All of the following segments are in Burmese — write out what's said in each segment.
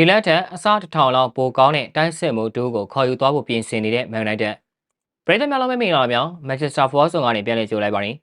ဒီလက်ထက်အစားတစ်ထောင်လောက်ပိုကောင်းတဲ့တိုက်စစ်မှုတူကိုခေါ်ယူသွားဖို့ပြင်ဆင်နေတဲ့မန်ယူနိုက်တက်ပရိသတ်များလုံးမင်္ဂလာပါများမန်ချက်စတာဖော်ဆုံကနေပြန်လည်ကြိုလိုက်ပါရင်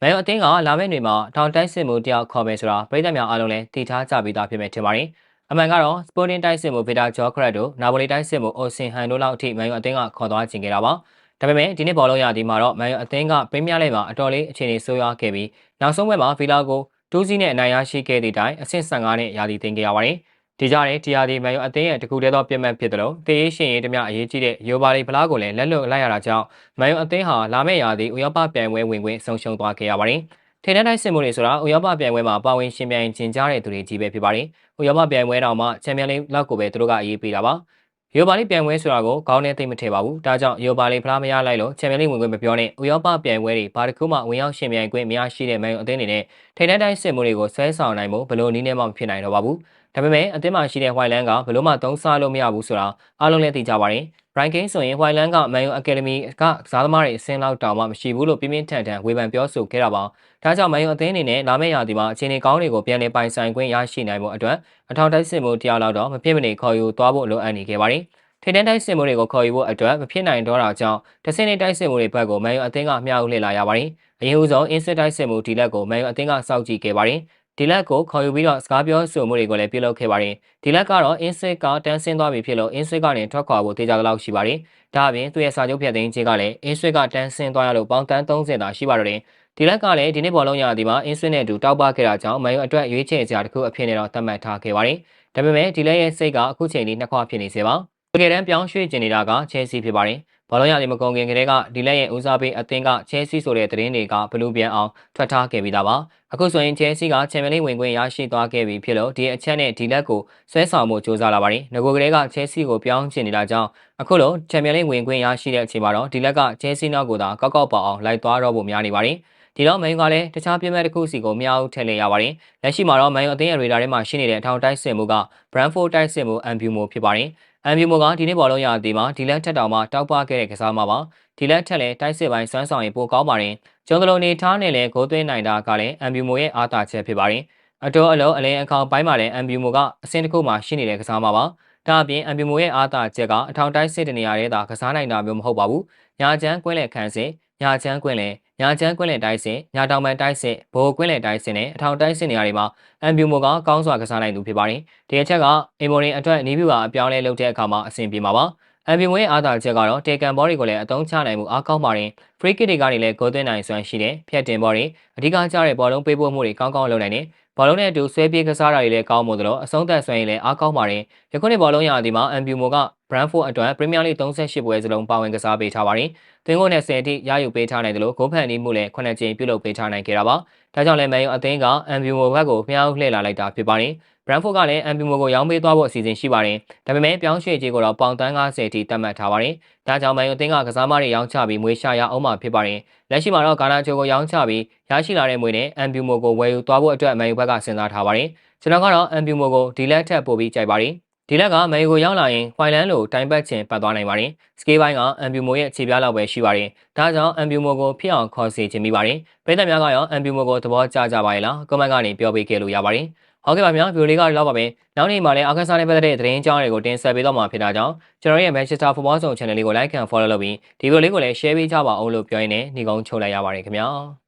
မန်ယူအသင်းကလာမယ့်နေ့မှာထောင်တိုက်စစ်မှုတယောက်ခေါ်မယ်ဆိုတာပရိသတ်များအားလုံးလည်းသိထားကြပြီးသားဖြစ်မယ်ထင်ပါတယ်အမှန်ကတော့စပိုတင်းတိုက်စစ်မှုဗီတာဂျော့ခရက်တို့နာပိုလီတိုက်စစ်မှုအိုစင်ဟန်တို့လောက်အထိမန်ယူအသင်းကခေါ်သွားခြင်းခဲ့တာပါဒါပေမဲ့ဒီနေ့ဘောလုံးရဒီမှာတော့မန်ယူအသင်းကပရီးမီးယားလိမှာအတော်လေးအခြေအနေဆိုးရွားခဲ့ပြီးနောက်ဆုံးပွဲမှာဗီလာကိုတူးစီးနဲ့အနိုင်ရရှိခဲ့သည့်တိုင်အဆင့်15နဲ့ရာသီတင်ခဲ့ရပါတယ်။ ဒီကြတဲ့တရားဒီမန်ယူအသင်းရဲ့တကူတည်းသောပြတ်မှတ်ဖြစ်တယ်လို့တေးရေးရှင်ရေးတမျှအရေးကြီးတဲ့ရိုဘာလီဖလားကိုလည်းလက်လွတ်လိုက်ရတာကြောင့်မန်ယူအသင်းဟာလာမယ့်ရာသီဥရောပပြိုင်ပွဲဝင်ခွင့်ဆုံးရှုံးသွားခဲ့ရပါတယ်။ထိန်းတိုင်းစစ်မှုတွေဆိုတာဥရောပပြိုင်ပွဲမှာပါဝင်ရှင်ပြိုင်ကျင်ကြားတဲ့သူတွေကြီးပဲဖြစ်ပါတယ်။ဥရောပပြိုင်ပွဲတော်မှာချန်ပီယံလိလောက်ကိုပဲသူတို့ကအရေးပေးတာပါ။ ရိုဘာလီပြိုင်ပွဲဆိုတာကိုကောင်းနေသိမထည့်ပါဘူး။ဒါကြောင့်ရိုဘာလီဖလားမရလိုက်လို့ချန်ပီယံလိဝင်ခွင့်မပြောနဲ့ဥရောပပြိုင်ပွဲတွေဘာတစ်ခုမှဝင်ရောက်ရှင်ပြိုင်ခွင့်မရရှိတဲ့မန်ယူအသင်းတွေနဲ့ထိန်းတိုင်းစစ်မှုတွေကိုဆွဲဆောင်နိုင်ဖို့ဘယ်လိုနည်းနဲ့မှမဖြစ်နိုင်တော့ပါဘူး။ဒါပေမဲ့အသင်းမှာရှိတဲ့ Whiteland ကဘလို့မှသုံးစားလို့မရဘူးဆိုတာအားလုံးလည်းသိကြပါတယ်။ Brian Kane ဆိုရင် Whiteland က Man U Academy ကစားသမားတွေအစင်းလောက်တောင်မှမရှိဘူးလို့ပြင်းပြင်းထန်ထန်ဝေဖန်ပြောဆိုခဲ့တာပါ။ဒါကြောင့် Man U အသင်းအနေနဲ့လာမယ့်ရာသီမှာအခြေအနေကောင်းတွေကိုပြန်လည်ပိုင်ဆိုင်ခွင့်ရရှိနိုင်မှုအတွက်အထောက်တိုက်စစ်မှုတရားလောက်တော့မဖြစ်မနေခေါ်ယူသွားဖို့လိုအပ်နေခဲ့ပါတယ်။ထိတဲ့တိုက်စစ်မှုတွေကိုခေါ်ယူဖို့အတွက်မဖြစ်နိုင်တော့တာကြောင့်တဆင်းနေတိုက်စစ်မှုတွေဘက်ကိုမန်ယူအသင်းကမျှဝေလှည့်လာရပါတယ်။အရင်ဦးဆုံးအင်းစစ်တိုက်စစ်မှုဒီလက်ကိုမန်ယူအသင်းကစောင့်ကြည့်ခဲ့ပါတယ်။ ဒီလက်ကိုခေါ်ယူပြီးတော့စကားပြောဆိုမှုတွေကိုလည်းပြုလုပ်ခဲ့ပါတယ်ဒီလက်ကတော့အင်းစစ်ကတန်းဆင်းသွားပြီဖြစ်လို့အင်းစစ်ကနေထွက်ခွာဖို့တေချာသလောက်ရှိပါတယ်ဒါအပြင်သူ့ရဲ့စာချုပ်ဖြတ်သိမ်းခြင်းကလည်းအင်းစစ်ကတန်းဆင်းသွားရလို့ပေါင်တန်း30သာရှိပါတော့တယ်ဒီလက်ကလည်းဒီနေ့ဘောလုံးရသည်မှာအင်းဆွေနဲ့အတူတောက်ပခဲ့တာကြောင့်မန်ယူအတွက်ရွေးချယ်စရာတစ်ခုအဖြစ်နဲ့တော့သတ်မှတ်ထားခဲ့ပါတယ်။ဒါပေမဲ့ဒီလက်ရဲ့စိတ်ကအခုချိန်ထိနှစ်ခွဖြစ်နေစေပါ။တကယ်တမ်းပြောင်းရွှေ့ကျင်နေတာကချဲစီဖြစ်ပါတယ်။ ဘောလုံးရသည်မကုန်ခင်ကတည်းကဒီလက်ရဲ့ဦးစားပေးအသင်းကချဲစီဆိုတဲ့သတင်းတွေကဘလူးပြန်အောင်ထွက်ထားခဲ့ပြီးသားပါ။အခုဆိုရင်ချဲစီကချန်ပီယံလိဝင်ခွင့်ရရှိသွားခဲ့ပြီဖြစ်လို့ဒီအချက်နဲ့ဒီလက်ကိုဆွဲဆောင်မှုစ조사လာပါတယ်။ငကိုကလေးကချဲစီကိုပြောင်းချင်နေတာကြောင့်အခုလိုချန်ပီယံလိဝင်ခွင့်ရရှိတဲ့အချိန်မှာတော့ဒီလက်ကချဲစီနောက်ကိုသာကောက်ကောက်ပေါအောင်လိုက်သွားတော့ဖို့များနေပါတယ်။ဒီတော့မန်ယူကလည်းတခြားပြည့်မဲ့တစ်ခုစီကိုမရဘူးထည့်လိုက်ရပါတယ်။လက်ရှိမှာတော့မန်ယူအသင်းရဲ့ရေဒါထဲမှာရှိနေတဲ့အထောင်တိုက်စစ်မှုက Brentford တိုက်စစ်မှု Ambumo ဖြစ်ပါတယ်။ အမ်ဘီမိုကဒီနေ့ဘောလုံးရအသေးမှာဒီလက်ထက်တောင်မှတောက်ပခဲ့တဲ့ကစားမှာပါဒီလက်ထက်လည်းတိုက်စစ်ပိုင်းစွမ်းဆောင်ရင်ပိုကောင်းပါတယ်ကျုံတလုံးနေထားနဲ့လည်းဂိုးသွင်းနိုင်တာကလည်းအမ်ဘီမိုရဲ့အားသာချက်ဖြစ်ပါတယ်အတော်အလုံးအလင်းအခေါင်ပိုင်းမှာလည်းအမ်ဘီမိုကအဆင့်တစ်ခုမှရှိနေတဲ့ကစားမှာပါဒါအပြင်အမ်ဘီမိုရဲ့အားသာချက်ကအထောင်တိုက်စစ်တနေရာတဲ့သာကစားနိုင်တာမျိုးမဟုတ်ပါဘူးညာချမ်းကွင်းလက်ခန်းစစ်ညာချမ်းကွင်းလက် ညာချမ်းကွင်းလက်တိုက်စစ်ညာတောင်ပန်တိုက်စစ်ဘိုးကွင်းလက်တိုက်စစ်နဲ့အထောင်တိုက်စစ်နေရာတွေမှာအမ်ဘီမိုကကောင်းစွာကစားနိုင်သူဖြစ်ပါတယ်ဒီအချက်ကအင်မိုရင်အတွက်နီးဗျူကအပြောင်းလဲလုပ်တဲ့အခါမှာအဆင်ပြေမှာပါ အမ်ဘီမိုရဲ့အားသာချက်ကတော့တေကန်ဘောတွေကိုလည်းအသုံးချနိုင်မှုအားကောင်းပါတယ်။ free kick တွေကနေလည်းဂိုးသွင်းနိုင်စွမ်းရှိတယ်။ဖြတ်တင်ဘောတွေအဓိကကျတဲ့ဘောလုံးပေးပို့မှုတွေကောင်းကောင်းလုပ်နိုင်တယ်။ဘောလုံးနဲ့အတူဆွဲပြေးကစားတာတွေလည်းကောင်းမှုသလိုအဆုံးသက်စွမ်းရည်လည်းအားကောင်းပါတယ်။ယခုနှစ်ဘောလုံးရာသီမှာအမ်ဘီမိုက Brentford အတွက် Premier League 38ပွဲစလုံးပါဝင်ကစားပေးထားပါတယ်။သင်ကိုနဲ့10အထိရယူပေးထားနိုင်တယ်လို့ဂိုးဖန်နီးမှုလည်း9ကြိမ်ပြုလုပ်ပေးထားနိုင်ခဲ့တာပါ။ ဒါကြောင့်လည်းမန်ယူအသင်းကအမ်ဘီမိုဘက်ကိုဖျောင်းလှည့်လာလိုက်တာဖြစ်ပါတယ်။ Brentford ကလည်း Mbimo ကိုရောင်းပေးသွားဖို့အစီအစဉ်ရှိပါတယ်။ဒါပေမဲ့ပြောင်းရွှေ့ခြင်းကိုတော့ပေါင်တန်း90အထိသတ်မှတ်ထားပါတယ်။ဒါကြောင့်မန်ယူအသင်းကကစားမတွေရောင်းချပြီးမွေးရှာရအောင်မှာဖြစ်ပါတယ်။လက်ရှိမှာတော့ဂါနာချိုကိုရောင်းချပြီးရရှိလာတဲ့မွေနဲ့ Mbimo ကိုဝယ်ယူသွားဖို့အတွက်မန်ယူဘက်ကစဉ်းစားထားပါတယ်။ကျွန်တော်ကတော့ Mbimo ကိုဒီလက်ထက်ပို့ပြီးကြိုက်ပါတယ်။ ဒီလက်ကမန်ယူကိုရောက်လာရင်ဖိုင်လန်လိုတိုင်ပတ်ချင်ပတ်သွားနိုင်ပါတယ်။စကေးပိုင်းကအမ်ဘီမိုရဲ့ခြေပြားလောက်ပဲရှိပါတယ်။ဒါကြောင့်အမ်ဘီမိုကိုဖြစ်အောင်ခေါ်စီခြင်းမိပါတယ်။ပြည်သက်များကရောအမ်ဘီမိုကိုသဘောကျကြပါရဲ့လား။ကွန်မန့်ကနေပြောပေးခဲ့လို့ရပါတယ်။ဟုတ်ကဲ့ပါဗျာဗီဒီယိုလေးကတော့လောက်ပါပဲနောက်နေ့မှာလည်းအာကစားနဲ့ပတ်သက်တဲ့သတင်းကြောင်းတွေကိုတင်ဆက်ပေးတော့မှာဖြစ်တာကြောင့်ကျွန်တော်ရဲ့ Manchester Football Zone Channel လေးကို like and follow လုပ်ပြီးဒီဗီဒီယိုလေးကိုလည်း share ပေးကြပါအောင်လို့ပြောရင်းနဲ့ညီကုန်းချုပ်လိုက်ရပါတယ်ခင်ဗျာ